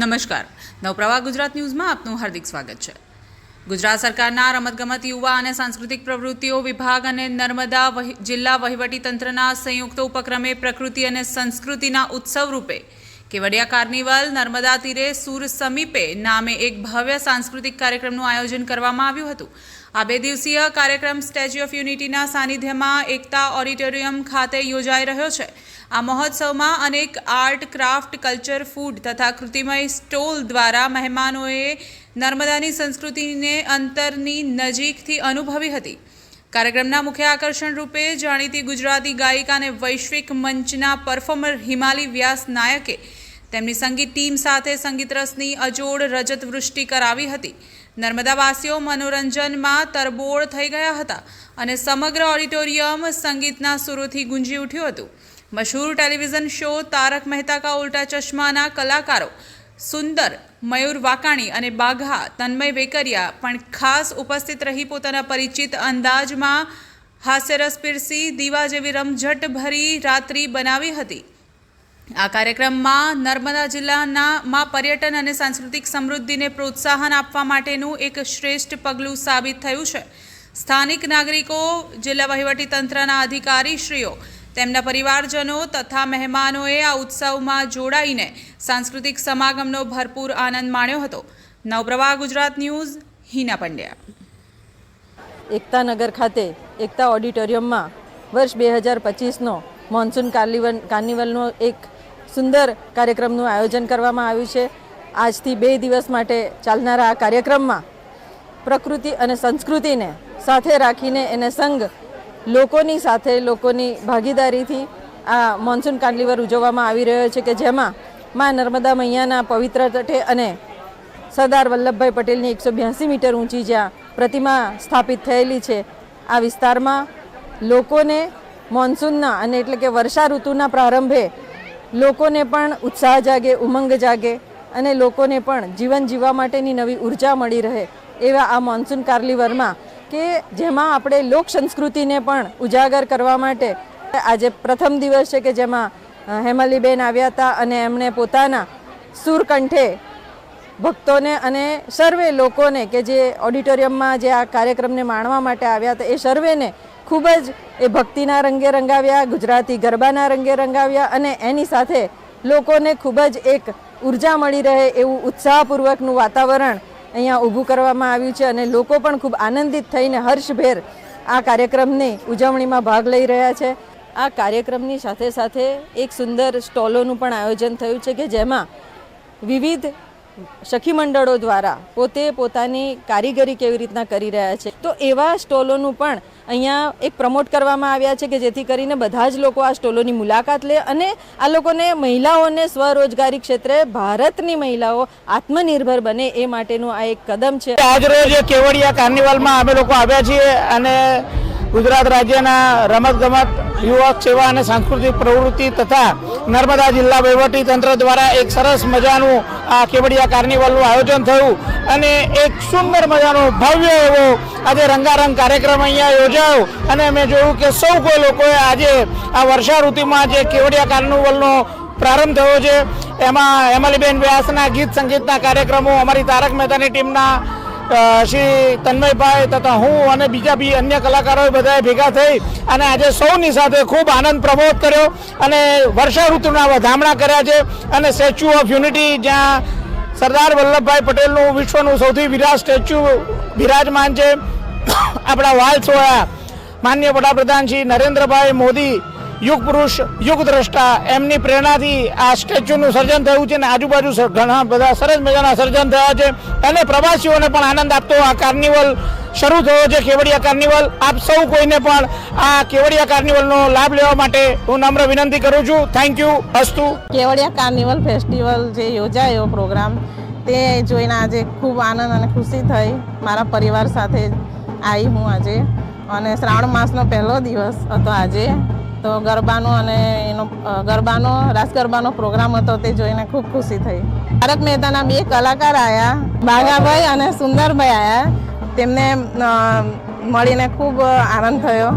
નમસ્કાર. નવપ્રવાહ ગુજરાત ન્યૂઝમાં આપનું હાર્દિક સ્વાગત છે. ગુજરાત સરકારના રમતગમત યુવા અને સાંસ્કૃતિક પ્રવૃત્તિઓ વિભાગ અને નર્મદા જિલ્લા વહીવટીતંત્રના સંયુક્ત ઉપક્રમે પ્રકૃતિ અને સંસ્કૃતિના ઉત્સવ રૂપે કેવડિયા કાર્નિવલ, નર્મદા તીરે, સુર સમીપે નામે એક ભવ્ય સાંસ્કૃતિક કાર્યક્રમનું આયોજન કરવામાં આવ્યું હતું. આ બે દિવસીય કાર્યક્રમ સ્ટેચ્યુ ઓફ યુનિટીના સાનિધ્યમાં એકતા ઓડિટોરિયમ ખાતે યોજાઈ રહ્યો છે. આ મહોત્સવમાં અનેક આર્ટ, ક્રાફ્ટ, કલ્ચર, ફૂડ તથા કૃતિમય સ્ટોલ દ્વારા મહેમાનોએ નર્મદાની સંસ્કૃતિને અંતરની નજીકથી અનુભવી હતી. કાર્યક્રમના મુખ્ય આકર્ષણ રૂપે જાણીતી ગુજરાતી ગાયિકા અને વૈશ્વિક મંચના પરફોર્મર હિમાલી વ્યાસ નાયકે તેમની સંગીત ટીમ સાથે સંગીત રસની અજોડ રજત વૃષ્ટિ કરાવી હતી. નર્મદાવાસીઓ મનોરંજનમાં તરબોળ થઈ ગયા હતા અને સમગ્ર ઓડિટોરિયમ સંગીતના સુરોથી ગુંજી ઉઠ્યું હતું. મશહૂર ટેલિવિઝન શો તારક મહેતા કા ઉલ્ટા ચશ્માના કલાકારો સુંદર મયુર વાકાણી અને બાઘા તન્મય વેકરિયા પણ ખાસ ઉપસ્થિત રહી પોતાના પરિચિત અંદાજમાં હાસ્યરસ પીરસી દીવા જેવી રમઝટ ભરી રાત્રિ બનાવી હતી આ કાર્યક્રમમાં નર્મદા જિલ્લાના માં પર્યટન અને સાંસ્કૃતિક સમૃદ્ધિને પ્રોત્સાહન આપવા માટેનું એક શ્રેષ્ઠ પગલું સાબિત થયું છે સ્થાનિક નાગરિકો જિલ્લા વહીવટીતંત્રના અધિકારીશ્રીઓ તેમના પરિવારજનો તથા મહેમાનોએ આ ઉત્સવમાં જોડાઈને સાંસ્કૃતિક સમાગમનો ભરપૂર આનંદ માણ્યો હતો. નવપ્રવાહ ગુજરાત ન્યૂઝ, હિના પંડ્યા. એકતાનગર ખાતે એકતા ઓડિટોરિયમમાં વર્ષ બે હજાર પચીસનો મોન્સૂન કાર્નિવલ, કાર્નિવલનો એક સુંદર કાર્યક્રમનું આયોજન કરવામાં આવ્યું છે. આજથી બે દિવસ માટે ચાલનારા આ કાર્યક્રમમાં પ્રકૃતિ અને સંસ્કૃતિને સાથે રાખીને એને સંગ લોકોની સાથે, લોકોની ભાગીદારીથી આ મોન્સૂન કાર્નિવલ ઉજવવામાં આવી રહ્યો છે કે જેમાં મા નર્મદા મૈયાના પવિત્ર તટે અને સરદાર વલ્લભભાઈ પટેલની એકસો બ્યાસી મીટર ઊંચી જ્યાં પ્રતિમા સ્થાપિત થયેલી છે, આ વિસ્તારમાં લોકોને મોન્સૂનના અને એટલે કે વર્ષા ઋતુના પ્રારંભે લોકોને પણ ઉત્સાહ જાગે, ઉમંગ જાગે અને લોકોને પણ જીવન જીવવા માટેની નવી ઊર્જા મળી રહે એવા આ મોન્સૂન કાર્નિવલમાં કે જેમાં આપણે લોક સંસ્કૃતિને પણ ઉજાગર કરવા માટે આજે પ્રથમ દિવસ છે કે જેમાં હેમાલીબેન આવ્યા હતા અને એમણે પોતાના સુરકંઠે ભક્તોને અને સર્વે લોકોને કે જે ઓડિટોરિયમમાં જે આ કાર્યક્રમને માણવા માટે આવ્યા હતા એ સર્વેને ખૂબ જ એ ભક્તિના રંગે રંગાવ્યા, ગુજરાતી ગરબાના રંગે રંગાવ્યા અને એની સાથે લોકોને ખૂબ જ એક ઊર્જા મળી રહે એવું ઉત્સાહપૂર્વકનું વાતાવરણ અહીંયા ઊભું કરવામાં આવ્યું છે અને લોકો પણ ખૂબ આનંદિત થઈને હર્ષભેર આ કાર્યક્રમની ઉજવણીમાં ભાગ લઈ રહ્યા છે. આ કાર્યક્રમની સાથે સાથે એક સુંદર સ્ટોલોનું પણ આયોજન થયું છે કે જેમાં વિવિધ સખી મંડળો દ્વારા પોતે પોતાની કારીગરી કેવી રીતના કરી રહ્યા છે? તો એવા સ્ટોલોનું પણ અહીંયા એક પ્રમોટ કરવામાં આવ્યા છે કે જેથી કરીને બધા જ લોકો આ સ્ટોલોની મુલાકાત લે અને આ લોકોને મહિલાઓને સ્વરોજગારી ક્ષેત્રે ભારતની મહિલાઓ આત્મનિર્ભર બને એ માટેનું આ એક કદમ છે. આજરોજ કેવડિયા કાર્નિવલમાં અમે લોકો આવ્યા છીએ અને ગુજરાત રાજ્યના રમતગમત, યુવક સેવા અને સાંસ્કૃતિક પ્રવૃત્તિ તથા નર્મદા જિલ્લા વહીવટી તંત્ર દ્વારા એક સરસ મજાનું આ કેવડિયા કાર્નિવલનું આયોજન થયું અને એક સુંદર મજાનો ભવ્ય એવો આજે રંગારંગ કાર્યક્રમ અહીંયા યોજાયો. અને મેં જોયું કે સૌ કોઈ લોકોએ આજે આ વર્ષા ઋતુમાં જે કેવડિયા કાર્નિવલનો પ્રારંભ થયો છે, એમાં એમલીબેન વ્યાસના ગીત સંગીતના કાર્યક્રમો, અમારી તારક મહેતાની ટીમના શ્રી તન્મયભાઈ તથા હું અને બીજા બી અન્ય કલાકારોએ બધાએ ભેગા થઈ અને આજે સૌની સાથે ખૂબ આનંદ પ્રમોદ કર્યો અને વર્ષા ઋતુના વધામણા કર્યા છે અને સ્ટેચ્યુ ઓફ યુનિટી જ્યાં સરદાર વલ્લભભાઈ પટેલનું વિશ્વનું સૌથી વિરાટ સ્ટેચ્યુ બિરાજમાન છે. આપણા વાલ સોયા માન્ય વડાપ્રધાન શ્રી નરેન્દ્રભાઈ મોદી યુગ પુરુષ, યુગ દ્રષ્ટા, એમની પ્રેરણાથી આ સ્ટેચ્યુનું સર્જન થયું છે અને આજુબાજુ ઘણા બધા સરસ મજાના સર્જન થયા છે. અને પ્રવાસીઓને પણ આનંદ આપતો આ કાર્નિવલ શરૂ થયો છે, કેવડિયા કાર્નિવલ. આપ સૌ કોઈને પણ આ કેવડિયા કાર્નિવલનો લાભ લેવા માટે હું નમ્ર વિનંતી કરું છું. થેન્ક યુ અસ્તુ. કેવડિયા કાર્નિવલ ફેસ્ટિવલ જે યોજાયો પ્રોગ્રામ, તે જોઈને આજે ખૂબ આનંદ અને ખુશી થઈ. મારા પરિવાર સાથે આવી હું આજે. અને શ્રાવણ માસનો પહેલો દિવસ હતો આજે. તો ગરબાનો અને એનો ગરબાનો, રાસ ગરબાનો પ્રોગ્રામ હતો તે જોઈને ખૂબ ખુશી થઈ. તારક મહેતાના બે કલાકાર આવ્યા બાગાભાઈ અને સુંદરભાઈ આવ્યા તેમને મળીને ખૂબ આનંદ થયો.